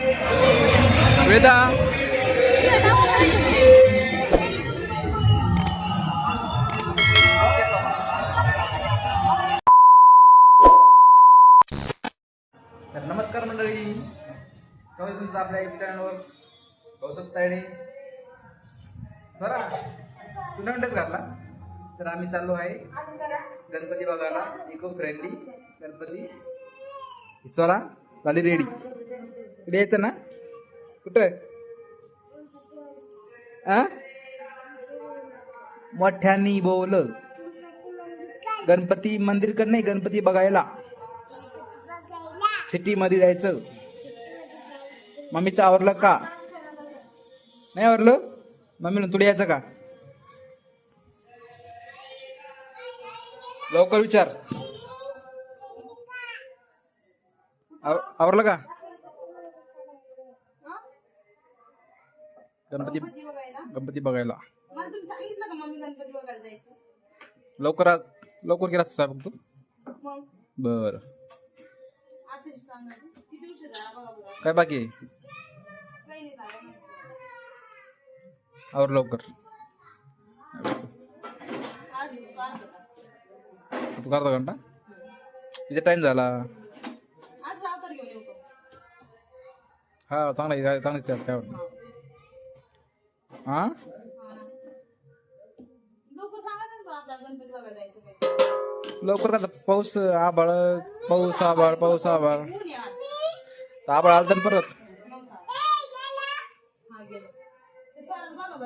वेदा. तर नमस्कार मंडळी. सवय तुमचं आपल्या चॅनलवर गौसप तायडे. स्वरा तू नंटच घातला तर आम्ही चाललो आहे गणपती बघायला. Eco friendly Ganpati. स्वरा झाली रेडी इकडे यायचं ना? कुठं? आ? मोठ्यानी बोल गणपती मंदिरकडे नाही गणपती बघायला. सिटी मध्ये जायचं. मम्मीचं आवरलं का? नाही आवरलं? मम्मीला तुला यायचं का? लवकर विचार. आव- आवरलं का? गणपती गणपती बघायला? गणपती बघायला. मला तुम्ही सांगितलं का मम्मी गणपती बघायला जायचं? लवकर लवकर गेला साहेब तू? मग? बर. आता सांगा किती उशीर झाला बघा बरं. काय बाकी? आहे काही नाही झालं माहिती. आवर लवकर. आज अर्धा तास तू करता घंटा? किती टाइम झाला? आज लावतर घेऊन येऊ का? हा चांगला आहे, चांगलीच त्यास काय वाटतं हा हा ना. लोक सांगायचं पण आपल्याला गणपती बघायला जायचं काय लवकर का पाऊस आबाळ पाऊस आबाळ पाऊस आबाळ आबाळ आलं तर परत. मग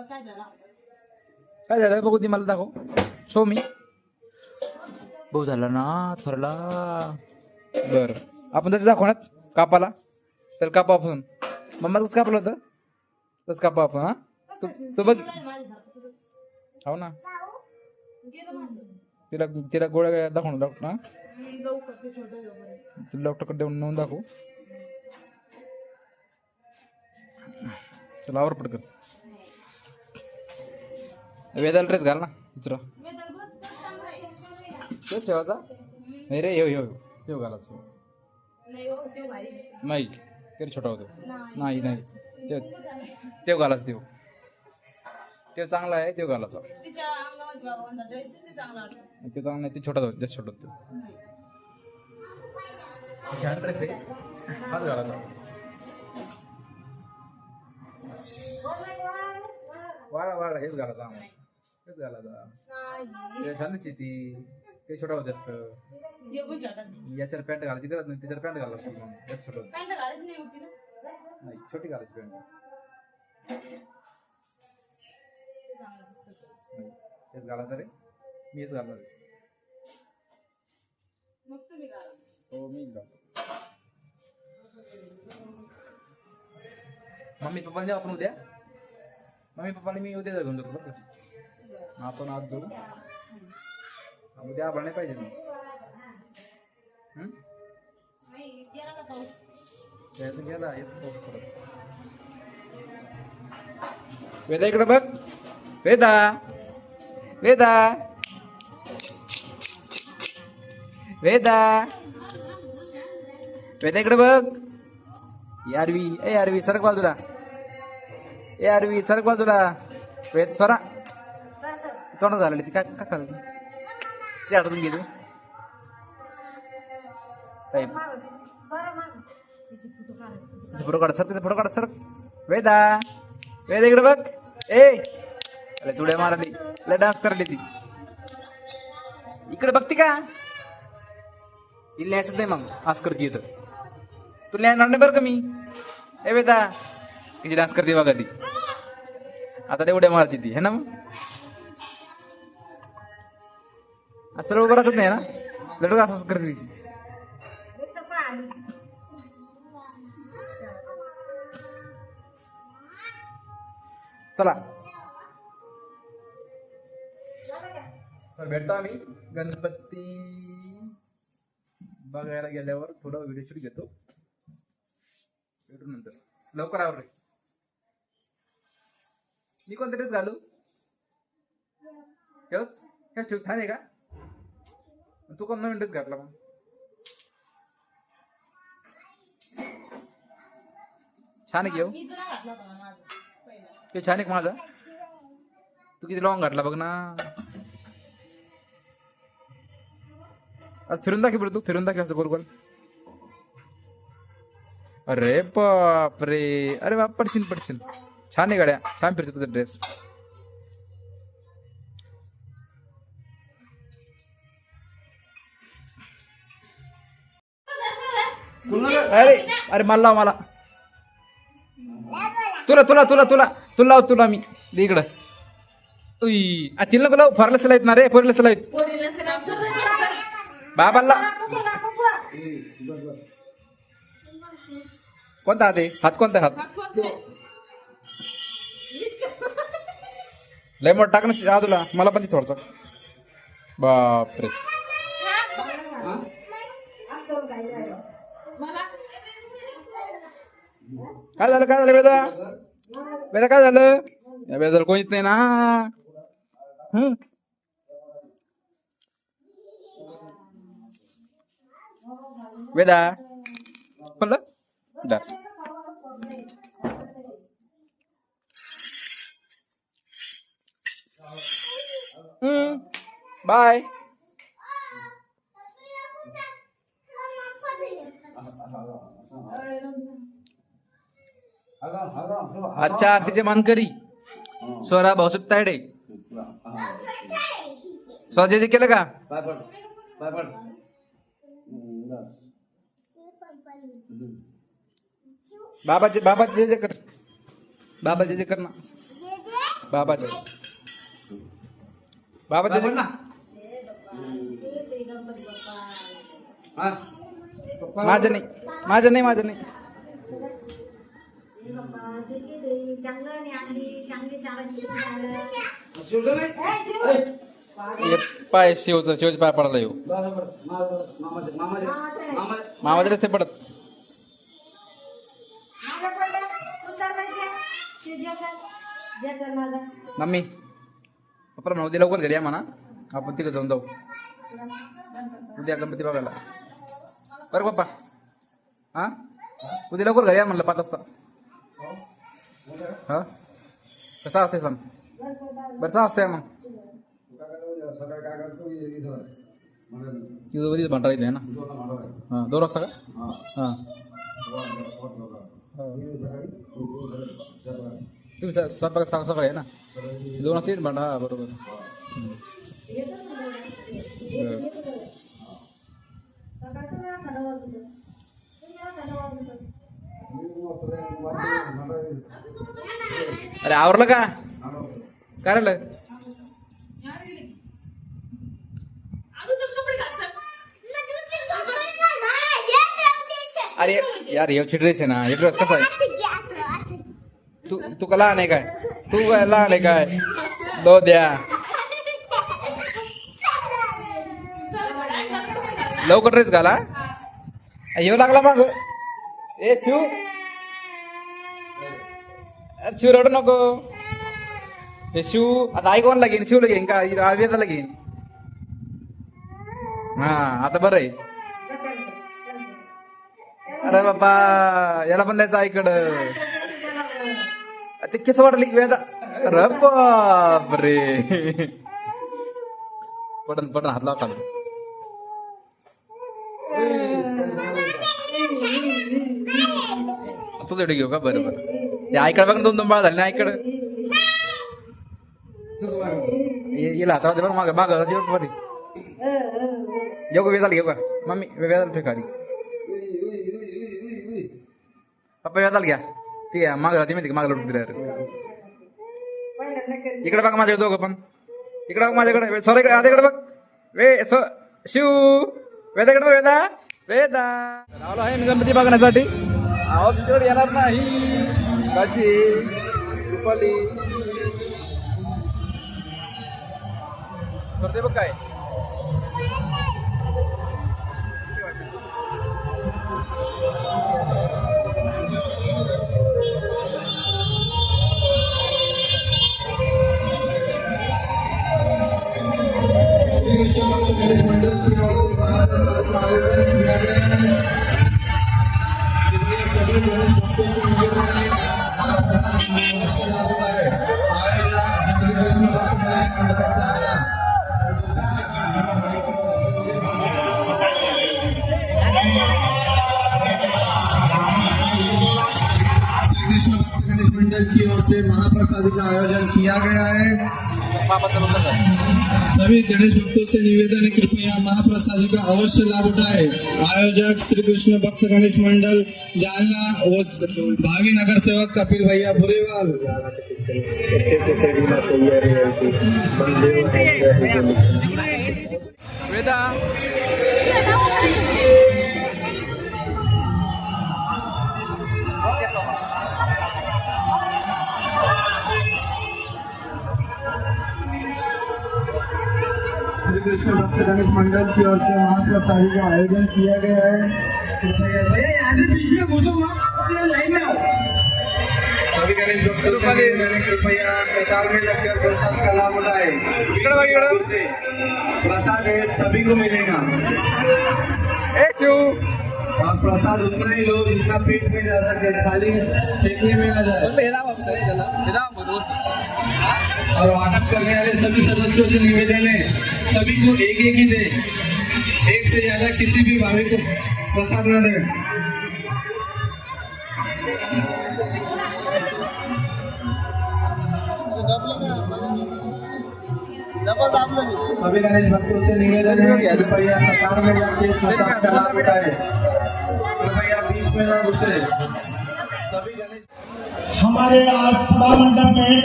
काय? झालं काय झालं? बघू ती मला दाखव. सो मी भाऊ झाला ना थरला. बर. आपण तसं दाखव ना कापाला. तर कापा आपण. मम्मा कसं कापलं होतं. तसं कापा आपण हा? तू तू बघ. हो ना. तिला तिला गोळ्या दाखवून डॉक्टर ना ते. तिला डॉक्टरकडे देऊन नेऊन दाखवू. चला आवर पटकन. वेदाला ड्रेस घाल ना दुसरा. तेच ठेवायचा? नाही रे येऊ येऊ येऊ घालायचं. नाही हो ते तरी छोटा होतो. नाही नाही नाही. ते तेव घालायचं तेव तेव चांगला आहे तेव घालायचा तिच्या अंगामध्ये आहे ते चांगला वाटतो ते चांगला नाही ते छोटा होतो जास्त छोटा होतो. छान ड्रेस आहे हाच घालायचा वाळा वाळा हेच घालायचा आम्हाला हेच घालायचा नाही. ते छानच आहे ती ते छोटा होत जास्त हे पण आहे. याच्यावर पॅन्ट घालायची गरज नाही त्याच्यावर पॅन्ट घालायची जास्त छोटं होतं. पॅन्ट घालायची नाही छोटी घालायची पॅन्ट ते. हेच घालायचं रे मी हेच घालणार. मग तुम्ही घाला. हो मी घालतो. मम्मी पप्पाला जाऊ आपण उद्या मम्मी पप्पाला मी उद्या घेऊन जातो बरं. आपण आज जाऊ. उद्या आभाळ नाही पाहिजे ना. पाऊस. गेला येतो पाऊस परत. वेदा इकडे बघ. वेदा. वेदा. वेदा. वेदा इकडे बघ. आरवी ए आरवी सरक बाजूला. ए आरवी सरक बाजूला. वेद स्वरा. तोंड झालं ती. काय काय ते? आठवून गेली साहेब. फोटो काढ सर तिचा फोटो काढ सर वेदा. वेदा इकडे बघ. ए! अरे चुड्या मारली. लय डान्स करायली ती. इकडे बघते का? हिला न्यायचं नाही मग. आज करते इथं. तू येणार नाही बरं का मी? ए वेदा तिची डान्स करते बघा ती. आता ते उड्या मारती ती है ना मग? असं सर्व करतच नाही ना? लडू असंच करते ती चला. तर भेटतो आम्ही. गणपती बघायला गेल्यावर थोडा व्हिडिओ शूट घेतो. भेटू नंतर. लवकर आवर रे मी कोणता ड्रेस घालू? हेच? हेच ठेव छान आहे का? तू कोण नवीन ड्रेस घातला मग? छान आहे हो? पहिला. ते छान आहे माझा? तू किती लॉंग घातला बघ ना. आज फिरून दाखव बरं तू फिरून दाखव असं गोल गोल अरे बाप रे अरे बाप पडशील पडशील छान आहे गाड्या छान फिरतो तुझा ड्रेस अरे अरे मला लाव मला तुला तुला तुला तुला तुला लाव तुला मी इकडं तिला नको लाव फरलेस लाईत ना रे फरलेस लाईत बाबाला कोणता हात आहे? हात कोणता आहे? हात. लय मोठ टाक ना तुला. मला पण थोडस. बापरे. काय झालं? काय झालं वेदा वेदा काय झालं? या वेदाला कोणीच नाही ना? वेदा. म्हणलं दा हं. बाय. आजच्या आरतीचे मानकरी. स्वरा भाऊसाहेब तायडे. स्वराजे केलं का? बाबाचे बाबाचे जे जे कर बाबाचे जे कर ना. बाबाचे. बाबाचे जे ना. माझं नाही. माझं नाही माझं नाही. हे पाय शिवचं शिवचे पाय पडायला येऊ. मामाचे रस्ते पडत. मम्मी पप्पा म्हणा उद्या लवकर घरी या म्हणा. आपण तिकडे जाऊन जाऊ. उद्या गणपती बघायला. बरं पप्पा. हा? उद्या लवकर घरी या म्हणलं पाच वाजता. हा? कसं असते सांग. बरं सहा वाजता मग. कधीच भंडारा इथे आहे ना? हां दोन वाजता का? हां. तुम्ही स्वयंपाक सांग सगळं आहे ना? दोन असेल येईल भांडा हा बरोबर. अरे आवरलं का? काय राहिलं अरे यार हे ड्रेस आहे ना हे ड्रेस कसा आहे? तू तू लहान आहे काय? तू काय लहान आहे काय? दो द्या. लवकर ड्रेस घाला. येऊ लागला मग. ए शिव. अरे शिव रडू नको. हे शिव आता ऐकवान लागेन घेईन? शिवला घेईन का? वेदाला घेईन. हा आता बरं आहे. अरे बाबा याला पण द्यायचं आईकडं. ते कसं वाटलं की वेदा. अरे बापरे. पडन पडन हात लावा खाली. तुझं घेऊ का? बरं बरं. ते आईकडे बघ ना दोन दोन बाळ झाले ना आईकडं. ये- येला हाताला दे बरं माग माग दे बरं मध्ये. घेऊ का वेदाला घेऊ का? मम्मी वेदाला ठेका पप्पा वेदाला घ्या. ते माग राहते माहिती माग लढून दिल्या पहिल्यांदा कर. इकडे बघ माझ्याकडे दोघं पण. इकडे बघ माझ्याकडे. सॉरी इकडे आता इकडे बघ. वे सो शिव. वेदाकडे बघ वेदा. वेदा. आलो आहे मी गणपती बघण्यासाठी. आवाज तिकडे येणार नाही. काची रुपाली. सर ते बघ काय? सभी गणेश भक्तों से निवेदन महाप्रसाद का आयोजन किया गया है. सभी गणेश भक्तों से निवेदन है कृपया महाप्रसाद का अवश्य लाभ उठाए आयोजक श्री कृष्ण भक्त गणेश मंडल जालना व भावी नगर सेवक कपिल भैया बुरेवाल वेदा गणेश मंडल की ओर से महाप्रसाद का आयोजन किया गया है। कृपया सभी गणेश भक्तों से कृपया कतार में लगकर प्रसाद का लाभ उठाए। प्रसाद सभी को मिलेगा। और प्रसाद उतना ही लो जितना पेट में जा सके खाली फेंकने में ना जाए। दाब फक्त वरती. और वाटप करने वाले सभी सदस्यों से निवेदन है सभी को एक एक ही दे। एक से ज़्यादा किसी भी भावी को प्रसाद न दे। सभी गणेश भक्तों से निवेदन है कृपया कतार में जाके प्रसाद का लाभ उठाए। हमारे आज सभा मंडप में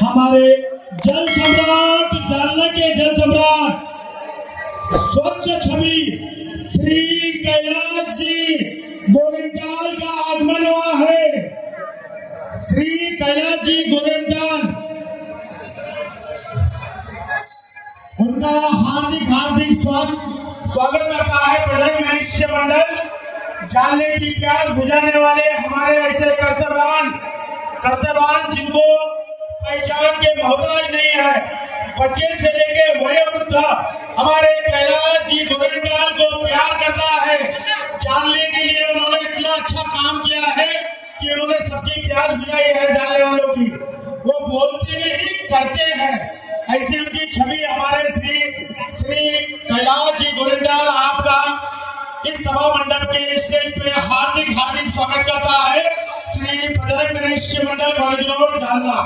हमारे जल सम्राट, जालना के जल सम्राट, स्वच्छ छवि, श्री कैलाश जी गोविंदाल का आगमन हुआ है। श्री कैलाश जी गोविंदाल उनका हार्दिक हार्दिक स्वागत स्वागत करता है मनुष्य मंडल। जानने की प्यास बुझाने वाले हमारे ऐसे कर्तव्यवान कर्तव्यवान जिनको पहचान के मोहताज नहीं है, बच्चे से लेके वयोवृद्ध हमारे कैलाश जी गोविंदाल को प्यार करता है। जानने के लिए उन्होंने इतना अच्छा काम किया है कि उन्होंने सबकी प्यार बुझाई है जानने वालों की। वो बोलते नहीं, करते हैं। ऐसी उनकी छवि हमारे श्री श्री कैलाश जी गोरिंडाल आपका इस सभा मंडप के स्टेज पे हार्दिक हार्दिक स्वागत करता है। श्री बजरंग गणेश मंडल कॉलेज रोड जालना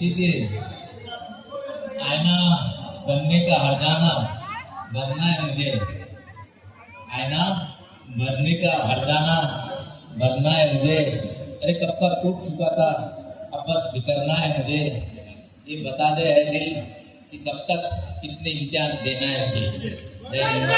इसीलिए आईना बनने का हरजाना बनना है मुझे। आईना बनने का हरजाना बनना है मुझे। अरे कब का टूट चुका था, अब बस बिखरना है मुझे। ये बता दे है दिल कि कब तक कितने इम्तिहान देना है मुझे। जय हिंद।